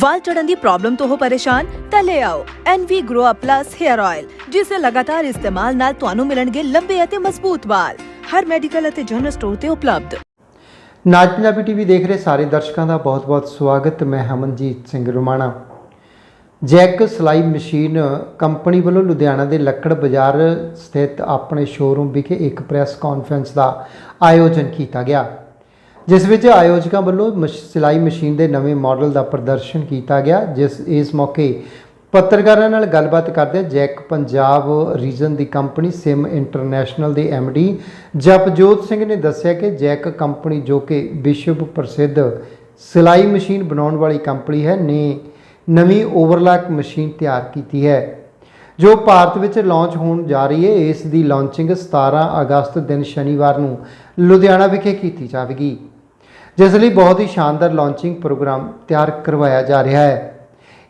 ਵਾਲ ਝੜਨ ਦੀ problem ਤੋਂ ਹੋ ਪਰੇਸ਼ਾਨ, ਤਾਂ ਲੈ ਆਓ NV Grow Up Plus Hair Oil ਜਿਸ ਦੇ ਲਗਾਤਾਰ ਇਸਤੇਮਾਲ ਨਾਲ ਤੁਹਾਨੂੰ ਮਿਲਣਗੇ ਲੰਬੇ ਅਤੇ ਮਜ਼ਬੂਤ ਵਾਲ। ਹਰ ਮੈਡੀਕਲ ਅਤੇ ਜਨਰਲ ਸਟੋਰ ਤੇ ਉਪਲਬਧ। ਨਾਜ ਪੰਜਾਬੀ ਟੀਵੀ ਦੇਖ ਰਹੇ ਸਾਰੇ ਦਰਸ਼ਕਾਂ ਦਾ ਬਹੁਤ-ਬਹੁਤ ਸਵਾਗਤ। ਮੈਂ ਹਮਨਜੀਤ ਸਿੰਘ ਰੁਮਾਣਾ। ਜੈਕ ਸਲਾਈ ਮਸ਼ੀਨ ਕੰਪਨੀ ਵੱਲੋਂ ਲੁਧਿਆਣਾ ਦੇ ਲੱਕੜ ਬਾਜ਼ਾਰ ਸਥਿਤ ਆਪਣੇ ਸ਼ੋਰੂਮ ਵਿਖੇ ਇੱਕ ਪ੍ਰੈਸ ਕਾਨਫਰੰਸ ਦਾ ਆਯੋਜਨ ਕੀਤਾ ਗਿਆ। ਜਿਸ ਵਿੱਚ ਆਯੋਜਕਾਂ ਵੱਲੋਂ ਮਸ਼- ਸਿਲਾਈ ਮਸ਼ੀਨ ਦੇ ਨਵੇਂ ਮਾਡਲ ਦਾ ਪ੍ਰਦਰਸ਼ਨ ਕੀਤਾ ਗਿਆ, ਜਿਸ, ਇਸ ਮੌਕੇ ਪੱਤਰਕਾਰਾਂ ਨਾਲ ਗੱਲਬਾਤ ਕਰਦੇ ਜੈਕ ਪੰਜਾਬ ਰੀਜਨ ਦੀ ਕੰਪਨੀ ਸਿਮ ਇੰਟਰਨੈਸ਼ਨਲ ਦੇ ਡੀ ਜਪਜੋਤ ਸਿੰਘ ਨੇ ਦੱਸਿਆ ਕਿ ਜੈਕ ਕੰਪਨੀ ਜੋ ਕਿ ਵਿਸ਼ਵ ਪ੍ਰਸਿੱਧ ਸਿਲਾਈ ਮਸ਼ੀਨ ਬਣਾਉਣ ਵਾਲੀ ਕੰਪਨੀ ਹੈ, ਨੇ ਨਵੀਂ ਓਵਰਲੈਕ ਮਸ਼ੀਨ ਤਿਆਰ ਕੀਤੀ ਹੈ। ਜੋ ਭਾਰਤ ਵਿੱਚ ਲਾਂਚ ਹੋਣ ਜਾ ਰਹੀ ਹੈ, ਇਸ ਦੀ ਲਾਂਚਿੰਗ 17 ਅਗਸਤ ਦਿਨ ਸ਼ਨੀਵਾਰ ਨੂੰ ਲੁਧਿਆਣਾ ਵਿਖੇ ਕੀਤੀ ਜਾਵੇਗੀ, ਜਿਸ ਲਈ ਬਹੁਤ ਹੀ ਸ਼ਾਨਦਾਰ ਲਾਂਚਿੰਗ ਪ੍ਰੋਗਰਾਮ ਤਿਆਰ ਕਰਵਾਇਆ ਜਾ ਰਿਹਾ ਹੈ।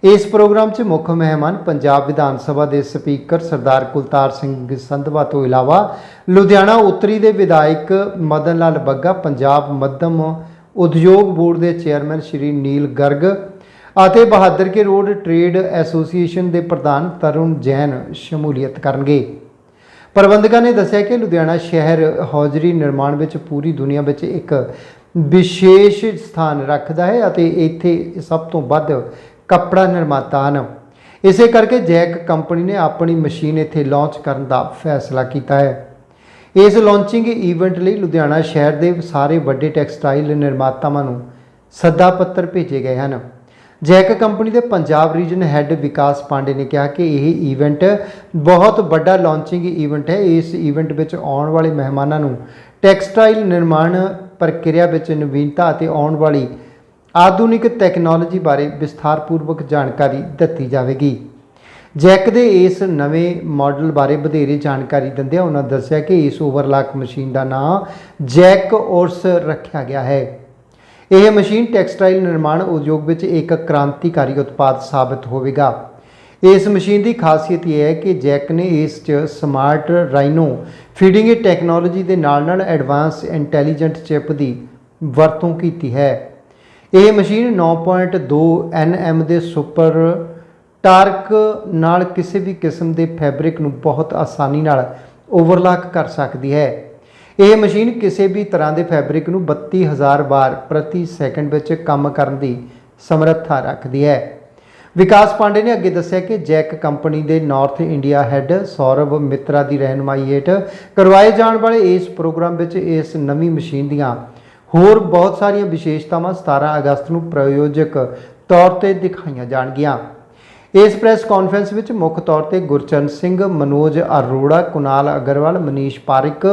ਇਸ ਪ੍ਰੋਗਰਾਮ 'ਚ ਮੁੱਖ ਮਹਿਮਾਨ ਪੰਜਾਬ ਵਿਧਾਨ ਸਭਾ ਦੇ ਸਪੀਕਰ ਸਰਦਾਰ ਕੁਲਤਾਰ ਸਿੰਘ ਸੰਧਵਾ ਤੋਂ ਇਲਾਵਾ ਲੁਧਿਆਣਾ ਉੱਤਰੀ ਦੇ ਵਿਧਾਇਕ ਮਦਨ ਲਾਲ ਬੱਗਾ, ਪੰਜਾਬ ਮੱਧਮ ਉਦਯੋਗ ਬੋਰਡ ਦੇ ਚੇਅਰਮੈਨ ਸ਼੍ਰੀ ਨੀਲ ਗਰਗ ਅਤੇ Bahadur Ke road trade association ਦੇ ਪ੍ਰਧਾਨ ਤਰੁਣ ਜੈਨ ਸ਼ਮੂਲੀਅਤ ਕਰਨਗੇ। ਪ੍ਰਬੰਧਕਾਂ ਨੇ ਦੱਸਿਆ ਕਿ ਲੁਧਿਆਣਾ ਸ਼ਹਿਰ ਹੌਜ਼ਰੀ ਨਿਰਮਾਣ ਵਿੱਚ ਪੂਰੀ ਦੁਨੀਆ ਵਿੱਚ ਇੱਕ ਵਿਸ਼ੇਸ਼ ਸਥਾਨ ਰੱਖਦਾ ਹੈ ਅਤੇ ਇੱਥੇ ਸਭ ਤੋਂ ਵੱਧ ਕੱਪੜਾ ਨਿਰਮਾਤਾ ਹਨ। ਇਸੇ ਕਰਕੇ ਜੈਕ ਕੰਪਨੀ ਨੇ ਆਪਣੀ ਮਸ਼ੀਨ ਇੱਥੇ ਲਾਂਚ ਕਰਨ ਦਾ ਫੈਸਲਾ ਕੀਤਾ ਹੈ। ਇਸ ਲਾਂਚਿੰਗ ਇਵੈਂਟ ਲਈ ਲੁਧਿਆਣਾ ਸ਼ਹਿਰ ਦੇ ਸਾਰੇ ਵੱਡੇ ਟੈਕਸਟਾਈਲ ਨਿਰਮਾਤਾਵਾਂ ਨੂੰ ਸੱਦਾ ਪੱਤਰ ਭੇਜੇ ਗਏ ਹਨ। ਜੈਕ ਕੰਪਨੀ ਦੇ ਪੰਜਾਬ ਰੀਜਨ ਹੈੱਡ ਵਿਕਾਸ ਪਾਂਡੇ ਨੇ ਕਿਹਾ ਕਿ ਇਹ ਇਵੈਂਟ ਬਹੁਤ ਵੱਡਾ ਲਾਂਚਿੰਗ ਇਵੈਂਟ ਹੈ। ਇਸ ਇਵੈਂਟ ਵਿੱਚ ਆਉਣ ਵਾਲੇ ਮਹਿਮਾਨਾਂ ਨੂੰ ਟੈਕਸਟਾਈਲ ਨਿਰਮਾਣ ਪ੍ਰਕਿਰਿਆ ਵਿੱਚ ਨਵੀਨਤਾ ਅਤੇ ਆਉਣ ਵਾਲੀ ਆਧੁਨਿਕ ਟੈਕਨੋਲੋਜੀ ਬਾਰੇ ਵਿਸਥਾਰਪੂਰਵਕ ਜਾਣਕਾਰੀ ਦਿੱਤੀ ਜਾਵੇਗੀ। ਜੈਕ ਦੇ ਇਸ ਨਵੇਂ ਮਾਡਲ ਬਾਰੇ ਵਧੇਰੇ ਜਾਣਕਾਰੀ ਦਿੰਦਿਆਂ ਉਹਨਾਂ ਦੱਸਿਆ ਕਿ ਇਸ ਓਵਰਲਾਕ ਮਸ਼ੀਨ ਦਾ ਨਾਮ ਜੈਕ ਔਰਸ ਰੱਖਿਆ ਗਿਆ ਹੈ। ਇਹ ਮਸ਼ੀਨ ਟੈਕਸਟਾਈਲ ਨਿਰਮਾਣ ਉਦਯੋਗ ਵਿੱਚ ਇੱਕ ਕ੍ਰਾਂਤੀਕਾਰੀ ਉਤਪਾਦ ਸਾਬਤ ਹੋਵੇਗਾ। ਇਸ ਮਸ਼ੀਨ ਦੀ ਖਾਸੀਅਤ ਇਹ ਹੈ ਕਿ ਜੈਕ ਨੇ ਇਸ 'ਚ ਸਮਾਰਟ ਰਾਈਨੋ ਫੀਡਿੰਗ ਟੈਕਨੋਲੋਜੀ ਦੇ ਨਾਲ-ਨਾਲ ਐਡਵਾਂਸ ਇੰਟੈਲੀਜੈਂਟ ਚਿਪ ਦੀ ਵਰਤੋਂ ਕੀਤੀ ਹੈ। ਇਹ ਮਸ਼ੀਨ 9.2 nm ਦੇ ਸੁਪਰ ਟਾਰਕ ਨਾਲ ਕਿਸੇ ਵੀ ਕਿਸਮ ਦੇ ਫੈਬਰਿਕ ਨੂੰ ਬਹੁਤ ਆਸਾਨੀ ਨਾਲ ਓਵਰਲਾਕ ਕਰ ਸਕਦੀ ਹੈ। ਇਹ ਮਸ਼ੀਨ ਕਿਸੇ ਵੀ ਤਰ੍ਹਾਂ ਦੇ ਫੈਬਰਿਕ ਨੂੰ 32000 ਵਾਰ ਪ੍ਰਤੀ ਸੈਕਿੰਡ ਵਿੱਚ ਕੰਮ ਕਰਨ ਦੀ ਸਮਰੱਥਾ ਰੱਖਦੀ ਹੈ। ਵਿਕਾਸ ਪਾਂਡੇ ਨੇ ਅੱਗੇ ਦੱਸਿਆ ਕਿ ਜੈਕ ਕੰਪਨੀ ਦੇ north India head Saurav Mitra ਦੀ ਰਹਿਨਮਾਈ ਹੇਠ ਕਰਵਾਏ ਜਾਣ ਵਾਲੇ ਇਸ ਪ੍ਰੋਗਰਾਮ ਵਿੱਚ ਇਸ ਨਵੀਂ ਮਸ਼ੀਨ ਦੀਆਂ ਹੋਰ ਬਹੁਤ ਸਾਰੀਆਂ ਵਿਸ਼ੇਸ਼ਤਾਵਾਂ 17 ਅਗਸਤ ਨੂੰ ਪ੍ਰਯੋਜਕ ਤੌਰ ਤੇ ਦਿਖਾਈਆਂ ਜਾਣਗੀਆਂ। ਇਸ ਪ੍ਰੈਸ ਕਾਨਫਰੰਸ ਵਿੱਚ ਮੁੱਖ ਤੌਰ ਤੇ ਗੁਰਚਰਨ ਸਿੰਘ, ਮਨੋਜ ਅਰੋੜਾ, ਕੁਨਾਲ ਅਗਰਵਾਲ, ਮਨੀਸ਼ ਪਾਰਿਕ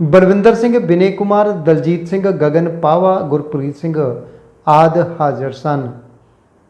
ਬਲਵਿੰਦਰ ਸਿੰਘ ਬਿਨੇ ਕੁਮਾਰ ਦਲਜੀਤ ਸਿੰਘ ਗਗਨ ਪਾਵਾ ਗੁਰਪ੍ਰੀਤ ਸਿੰਘ ਆਦ ਹਾਜ਼ਰ ਸਨ।